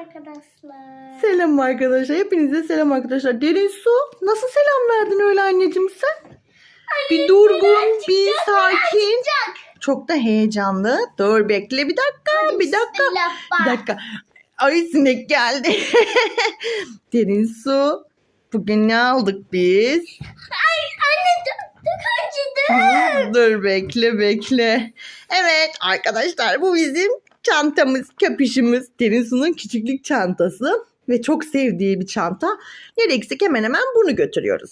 arkadaşlar. Selam arkadaşlar. Hepinize selam arkadaşlar. Derin su. Nasıl selam verdin öyle anneciğim sen? bir durgun, bir sakin. Çok da heyecanlı. Dur bekle bir dakika. Bir dakika. Bir dakika. Ay sinek geldi. Derin su. Bugün ne aldık biz? Anne çok, çok acıdı. Dur bekle bekle. Evet arkadaşlar bu bizim çantamız, köpüşümüz. Derin Su'nun küçüklük çantası. Ve çok sevdiği bir çanta. Nereye gitsek hemen hemen bunu götürüyoruz.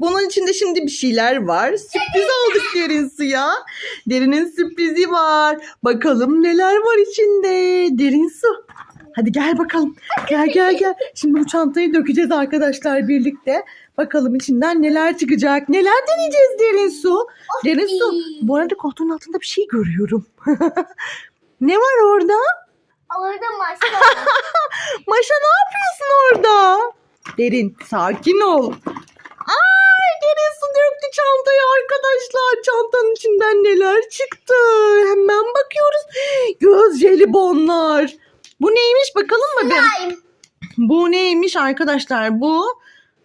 Bunun içinde şimdi bir şeyler var. Sürpriz aldık Derin Su'ya. Derin'in sürprizi var. Bakalım neler var içinde. Derin Su. Hadi gel bakalım. Gel gel gel. Şimdi bu çantayı dökeceğiz arkadaşlar birlikte. Bakalım içinden neler çıkacak. Neler deneyeceğiz Derin Su. Derin Su. Bu arada koltuğun altında bir şey görüyorum. ne var orada? Orada maşa. Maşa ne yapıyorsun orada? Derin sakin ol. Ay Derin su döktü çantayı arkadaşlar. Çantanın içinden neler çıktı? Hemen bakıyoruz. Göz jelibonlar. Bu neymiş bakalım mı? Slime. Bu neymiş arkadaşlar? Bu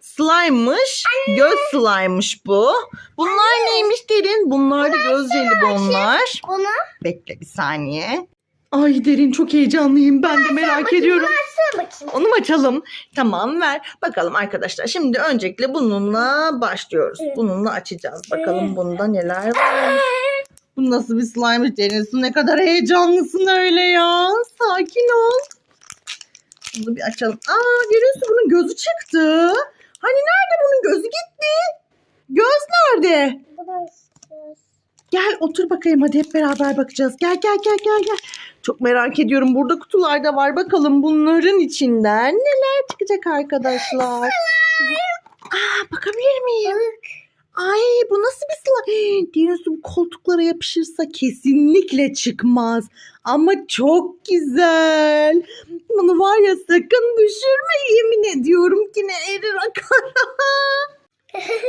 slime'mış. Göz slime'mış bu. Bunlar neymiş derin? Bunlar da göz jelibonlar. Bunu Bekle bir saniye. Ay derin çok heyecanlıyım. Ben de merak ediyorum. bakayım. Onu mu açalım? Tamam ver. Bakalım arkadaşlar. Şimdi öncelikle bununla başlıyoruz. Bununla açacağız. Bakalım bunda neler var. Bu nasıl bir slime deniyorsun? Ne kadar heyecanlısın öyle ya. Sakin ol. Bunu bir açalım. Aa görüyorsun bunun gözü çıktı. Hani nerede bunun gözü gitti? Göz nerede? Gel otur bakayım hadi hep beraber bakacağız. Gel gel gel gel gel. Çok merak ediyorum. Burada kutularda var. Bakalım bunların içinden neler çıkacak arkadaşlar. Aa bakabilir miyim? Ay bu nasıl bir slime? Su bu koltuklara yapışırsa kesinlikle çıkmaz. Ama çok güzel. Bunu var ya sakın düşürme yemin ediyorum ki ne erir akar.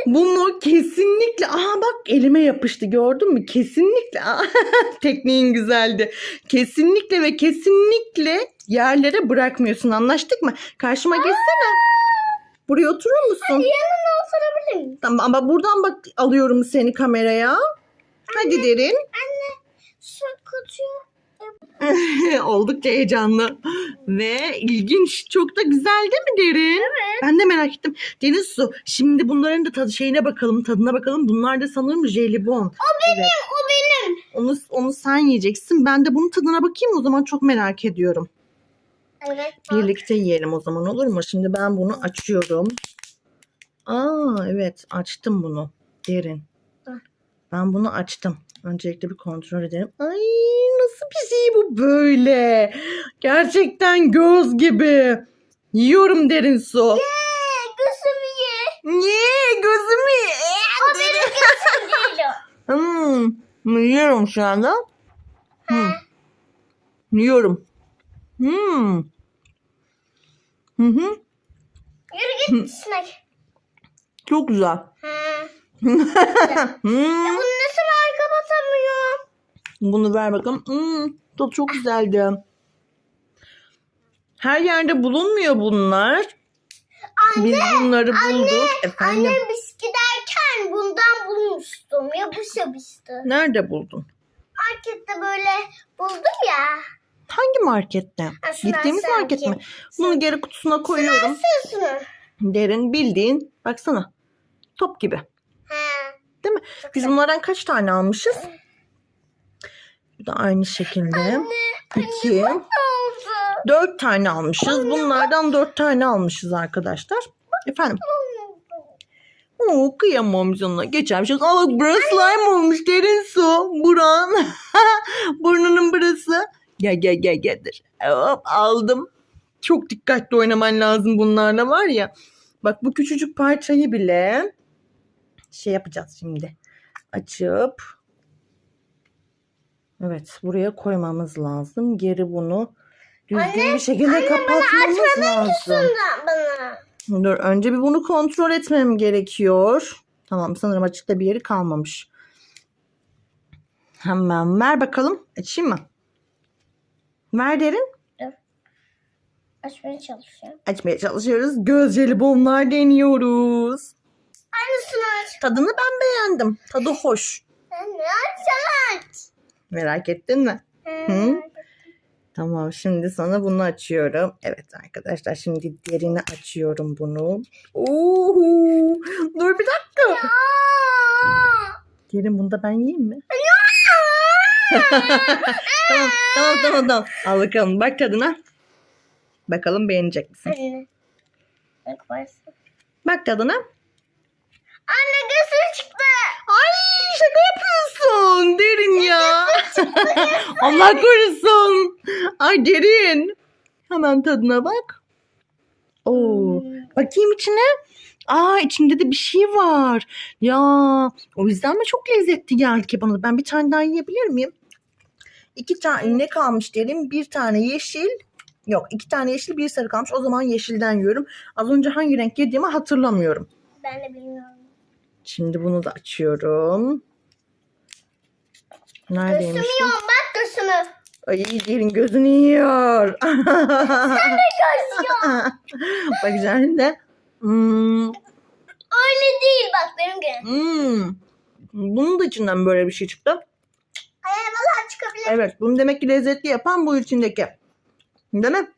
Bunu kesinlikle aha bak elime yapıştı gördün mü? Kesinlikle Aa, tekniğin güzeldi. Kesinlikle ve kesinlikle yerlere bırakmıyorsun anlaştık mı? Karşıma geçsene. Buraya oturur musun? Yanına oturabilir miyim? Tamam ama buradan bak alıyorum seni kameraya. Hadi derin. Su kutuyu. Oldukça heyecanlı ve ilginç. Çok da güzel değil mi Derin? Evet. Ben de merak ettim. Deniz su. Şimdi bunların da tadı şeyine bakalım, tadına bakalım. Bunlar da sanırım jelibon. O benim, O benim. Onu, onu sen yiyeceksin. Ben de bunun tadına bakayım o zaman çok merak ediyorum. Evet. bak. Birlikte yiyelim o zaman olur mu? Şimdi ben bunu açıyorum. Aa evet açtım bunu. Derin. Ben bunu açtım. Öncelikle bir kontrol edelim. Ay nasıl bir şey bu böyle? Gerçekten göz gibi. Yiyorum derin su. Ee, Gözümü ye. Niye gözümü? O benim gözüm değil o. Hmm, yiyorum şu anda. Hmm. Yiyorum. Hmm. Hı hı. Yürü git sinek. Çok güzel. Ha. Hmm. Bunu nasıl arka basamıyorum? Bunu ver bakalım. Hmm, tadı çok güzeldi. Her yerde bulunmuyor bunlar. Biz bunları bulduk. Efendim. Annem biz giderken bundan bulmuştum. Yapışmıştı. Nerede buldun? Markette böyle buldum ya. Hangi markette? Ha, Gittiğimiz market mi? Bunu geri kutusuna koyuyorum. Sözünü. Derin bildiğin baksana. Top gibi. Değil mi? Biz bunlardan kaç tane almışız? Bu da aynı şekilde. İki. Ne oldu? Dört tane almışız. Bunlardan dört tane almışız arkadaşlar. Efendim. Oo kıyamam canına. Geçermiş. Aa bak burası slime olmuş. Derin su. Buran. Burnunun burası. Gel gel gel gel. Dur. Hop aldım. Çok dikkatli oynaman lazım bunlarla var ya. Bak bu küçücük parçayı bile şey yapacağız şimdi. Açıp Evet buraya koymamız lazım. Geri bunu düzgün bir şekilde kapatmamız lazım. Şundan bana. Dur önce bir bunu kontrol etmem gerekiyor. Tamam sanırım açıkta bir yeri kalmamış. Hemen ver bakalım. Açayım mı? Ver derin. Açmaya çalışıyorum. Açmaya çalışıyoruz. Göz jelibonlar deniyoruz. Aynısını aç. Tadını ben beğendim. Tadı hoş. Sen ne aç aç. Merak ettin mi? Hı? Tamam şimdi sana bunu açıyorum. Evet arkadaşlar şimdi derini açıyorum bunu. Oo, dur bir dakika. Derin bunu da ben yiyeyim mi? tamam tamam tamam tamam. Al bakalım bak tadına. Bakalım beğenecek misin? Bak tadına. Anne gözü çıktı. Ay şaka yapıyorsun derin ya. Allah korusun. Ay derin. Hemen tadına bak. Oo. Bakayım içine. Aa içinde de bir şey var. Ya o yüzden mi çok lezzetli geldi ki bana? Ben bir tane daha yiyebilir miyim? İki tane ne kalmış derim? Bir tane yeşil. Yok iki tane yeşil bir sarı kalmış. O zaman yeşilden yiyorum. Az önce hangi renk yediğimi hatırlamıyorum. Ben de bilmiyorum. Şimdi bunu da açıyorum. Neredeymiş Gözümü bu? bak gözümü. Ay derin gözünü yiyor. Göz yiyor. Bak şimdi. Hmm, Öyle değil bak benim gözüm. hmm. Bunun da içinden böyle bir şey çıktı. Hayır valla çıkabilir. Evet bunu demek ki lezzetli yapan bu içindeki. Değil mi?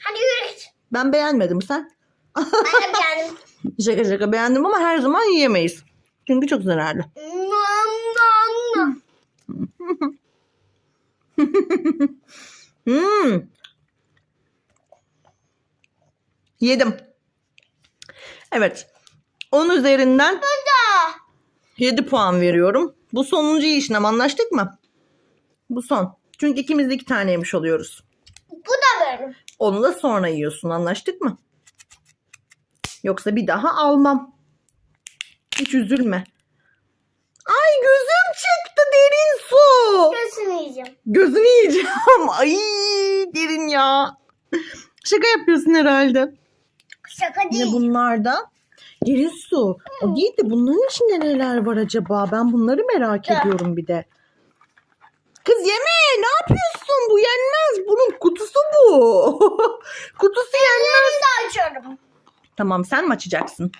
Hadi yürü git. Ben beğenmedim sen. Ben de beğendim. Şaka şaka beğendim ama her zaman yiyemeyiz. Çünkü çok zararlı. Nam nam nam. Hmm. Yedim. Evet. 10 üzerinden Da. 7 puan veriyorum. Bu sonuncu işlem anlaştık mı? Bu son. Çünkü ikimiz de iki tane yemiş oluyoruz. Bu da benim. Onu da sonra yiyorsun anlaştık mı? Yoksa bir daha almam. Hiç üzülme. Ay gözüm çıktı derin su. Gözünü yiyeceğim. Gözünü yiyeceğim. Ay derin ya. Şaka yapıyorsun herhalde. Şaka Ne değil. bunlar da? Derin su. O değil de bunların içinde neler var acaba? Ben bunları merak Ya. ediyorum bir de. Kız yeme. Ne yapıyorsun? Bu yenmez. Bunun kutusu bu. kutusu yenmez. Ben de açıyorum. Tamam sen mi açacaksın?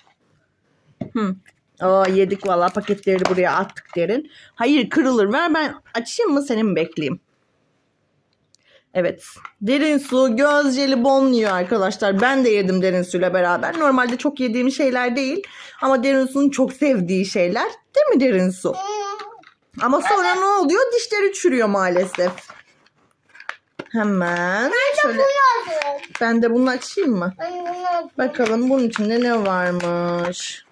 Hı. Aa, yedik valla paketleri buraya attık derin. Hayır kırılır ver ben açayım mı seni mi bekleyeyim? Evet. Derin su göz jelibon yiyor arkadaşlar. Ben de yedim derin suyla beraber. Normalde çok yediğim şeyler değil. Ama derin su'nun çok sevdiği şeyler. Değil mi derin su? Hmm. Ama sonra ne oluyor? Dişleri çürüyor maalesef. Hemen şöyle Yazıyor. ben de bunu açayım mı? Ben bunu yapıyorum. Bakalım bunun içinde ne varmış.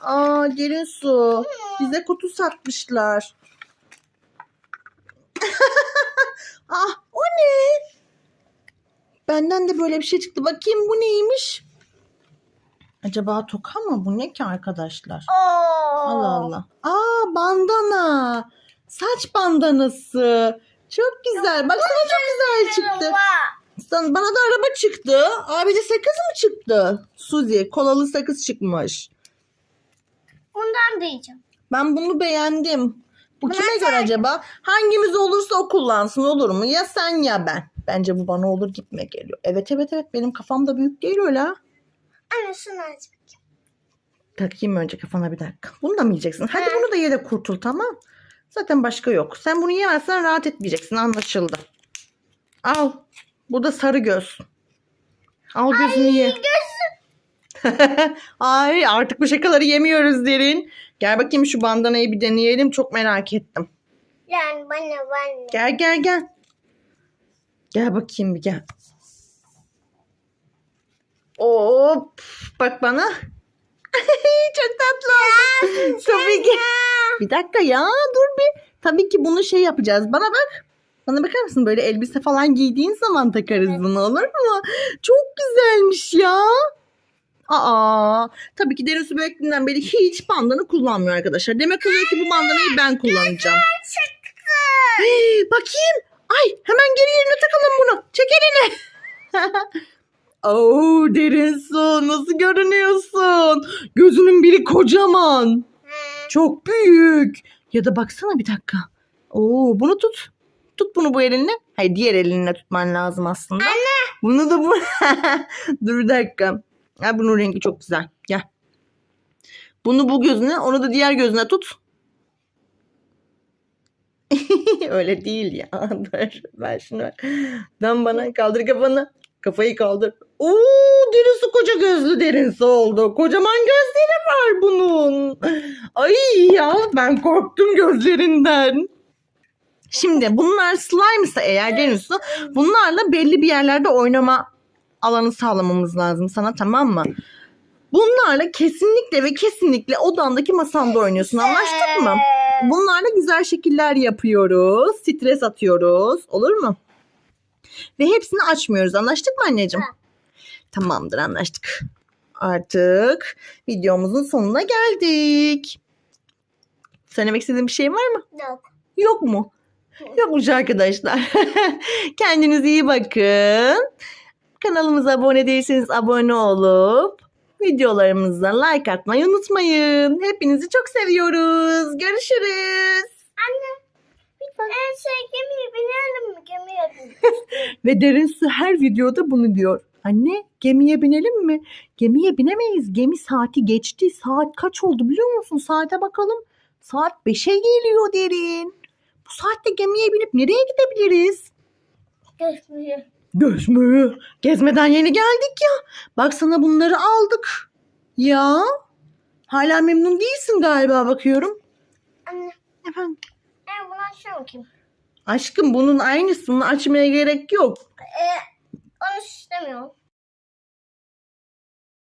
Aa derin su. Bize kutu satmışlar. ah o ne? Benden de böyle bir şey çıktı. Bakayım bu neymiş? Acaba toka mı? Bu ne ki arkadaşlar? Oo. Allah Allah. Aa bandana. Saç bandanası. Çok güzel. Baksana çok güzel çıktı. Sana, bana da araba çıktı. Abi de sakız mı çıktı? Suzi kolalı sakız çıkmış. Bundan da yiyeceğim. Ben bunu beğendim. Bu kime sen- göre acaba? Hangimiz olursa o kullansın olur mu? Ya sen ya ben. Bence bu bana olur gitme geliyor. Evet evet evet benim kafam da büyük değil öyle ha. Anne şunu aç. Takayım önce kafana bir dakika. Bunu da mı yiyeceksin? Hadi He. bunu da ye de kurtul tamam. Zaten başka yok. Sen bunu yemezsen rahat etmeyeceksin anlaşıldı. Al. Bu da sarı göz. Al gözünü ye. Ay artık bu şakaları yemiyoruz derin. Gel bakayım şu bandanayı bir deneyelim. Çok merak ettim. Yani bana bana. Gel gel gel. Gel bakayım bir gel. Hop. Bak bana. Çok tatlı oldu. Tabii ki. Bir dakika ya dur bir. Tabii ki bunu şey yapacağız. Bana bak. Bana bakar mısın? Böyle elbise falan giydiğin zaman takarız bunu olur mu? Çok güzelmiş ya. Aa, tabii ki derin su bebekliğinden beri hiç bandana kullanmıyor arkadaşlar. Demek oluyor ki bu bandanayı ben kullanacağım. Hey, bakayım. Ay hemen geri yerine takalım bunu. Çek elini. Oo derin su nasıl görünüyorsun? Gözünün biri kocaman. Çok büyük. Ya da baksana bir dakika. Oo bunu tut. Tut bunu bu elinle. Hayır diğer elinle tutman lazım aslında. Anne. Bunu da bu. Dur bir dakika. Ha, bunun rengi çok güzel. Gel. Bunu bu gözüne onu da diğer gözüne tut. Öyle değil ya. Dur ver şunu. ver. Dön bana kaldır kafanı. Kafayı kaldır. Oo derisi koca gözlü derisi oldu. Kocaman gözleri var bunun. Ay ya ben korktum gözlerinden. Şimdi bunlar slime ise eğer Deniz Su, bunlarla belli bir yerlerde oynama alanı sağlamamız lazım sana tamam mı? Bunlarla kesinlikle ve kesinlikle odandaki masanda oynuyorsun anlaştık mı? Bunlarla güzel şekiller yapıyoruz. Stres atıyoruz. Olur mu? Ve hepsini açmıyoruz. Anlaştık mı anneciğim? Tamamdır anlaştık. Artık videomuzun sonuna geldik. Söylemek istediğin bir şey var mı? Yok. Yok mu? Yokmuş arkadaşlar. Kendinize iyi bakın. Kanalımıza abone değilseniz abone olup videolarımıza like atmayı unutmayın. Hepinizi çok seviyoruz. Görüşürüz. En şey gemiye binelim mi? Gemiye. Ve Derin Su her videoda bunu diyor. Anne gemiye binelim mi? Gemiye binemeyiz. Gemi saati geçti. Saat kaç oldu biliyor musun? Saate bakalım. Saat 5'e geliyor Derin. Bu saatte gemiye binip nereye gidebiliriz? Gezmeye. Gezmeye. Gezmeden yeni geldik ya. Bak sana bunları aldık. Ya. Hala memnun değilsin galiba bakıyorum. Anne Efendim. Ben bunu açıyorum kim? Aşkım bunun aynısını açmaya gerek yok. Ee, onu istemiyorum.